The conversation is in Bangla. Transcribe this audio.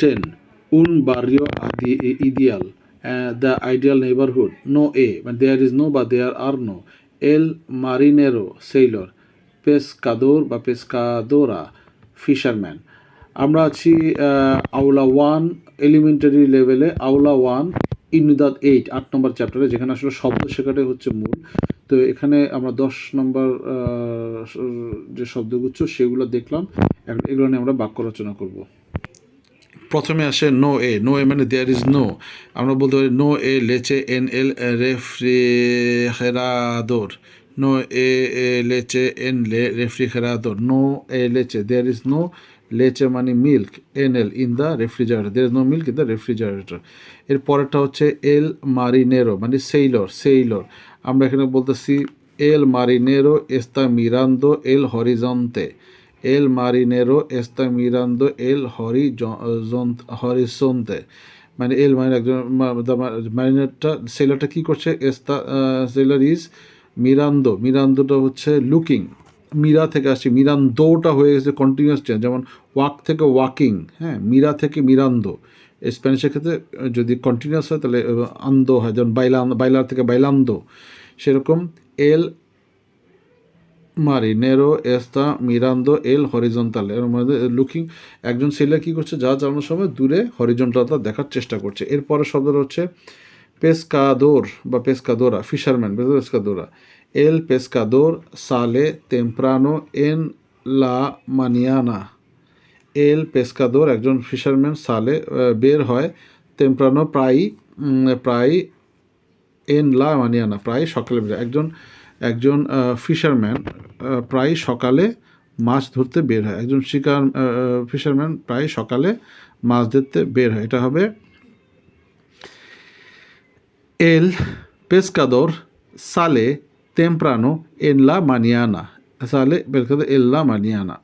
টেন উন বারিও আদি ইডিয়াল দ্য আইডিয়াল নেইবারহুড নো এ মানে দেয়ার ইজ নো বা দেয়ার আর নো এল মারিনেরো সেইলর পেসকাদোর বা পেসকাদোরা ফিশারম্যান আমরা আছি আউলা ওয়ান এলিমেন্টারি লেভেলে আউলা ওয়ান ইনদাদ এইট আট নম্বর চ্যাপ্টারে যেখানে আসলে শব্দ শেখাটাই হচ্ছে মূল। তো এখানে আমরা দশ নম্বর যে শব্দগুচ্ছ সেগুলো দেখলাম। এগুলো নিয়ে আমরা বাক্য রচনা করব। প্রথমে আসে নো এ। নো এ মানে দেয়ার ইজ নো আমরা বলতে পারি নো এ লেচে এন এল রেফ্রিজারেদর নো এ লেচে এন লে রেফ্রিজারেদর নো এ লেচে দেয়ার ইজ নো লেচে মানে মিল্ক এন এল in the refrigerator there is no milk in the refrigerator এর পরেরটা হচ্ছে এল মারিনেরো মানে সেইলর সেইলর আমরা এখানে বলতেছি এল মারিনেরো এস্তা মিরান্দো এল হরিজন্তে এল মারিনেরো এস্তা মিরান্দো এল হরিজন্তে মানে এল মানে একজন মারিনেরটা সেলারটা কী করছে? এস্তা সেলার ইজ মিরান্দো মিরান্দোটা হচ্ছে লুকিং মিরা থেকে আসছে মিরান্দোটা হয়ে গেছে কন্টিনিউয়াস চেঞ্জ যেমন ওয়াক থেকে ওয়াকিং হ্যাঁ মিরা থেকে মিরান্দো। স্প্যানিশের ক্ষেত্রে যদি কন্টিনিউয়াস হয়, তাহলে আন্দো হয়, যেমন বাইলান বাইলার থেকে বাইলান্দো। সেরকম এল মারিনেরো এস্তা, মিরান্দো, এল হরিজন্টাল। এর মধ্যে লুকিং একজন ছেলে কী করছে, যা চালানোর সময় দূরে হরিজন্টালটা দেখার চেষ্টা করছে। এরপরে শব্দটা হচ্ছে পেসকাদোর বা পেসকাদোরা ফিশারম্যান পেসকাদোরা। এল পেসকাদোর সালে তেম্প্রানো এন লা মানিয়ানা এল পেসকাদোর একজন ফিশারম্যান সালে আহ, বের হয় তেম্প্রানো প্রায় প্রায় এন লা মানিয়ানা প্রায় সকালে বের। একজন একজন ফিশারম্যান প্রায় সকালে মাছ ধরতে বের হয়। একজন শিকার ফিশারম্যান প্রায় সকালে মাছ ধরতে বের হয়। এটা হবে এল পেসকাদোর সালে temprano en la mañana সালে পেসকাদোর এন লা মানিয়ানা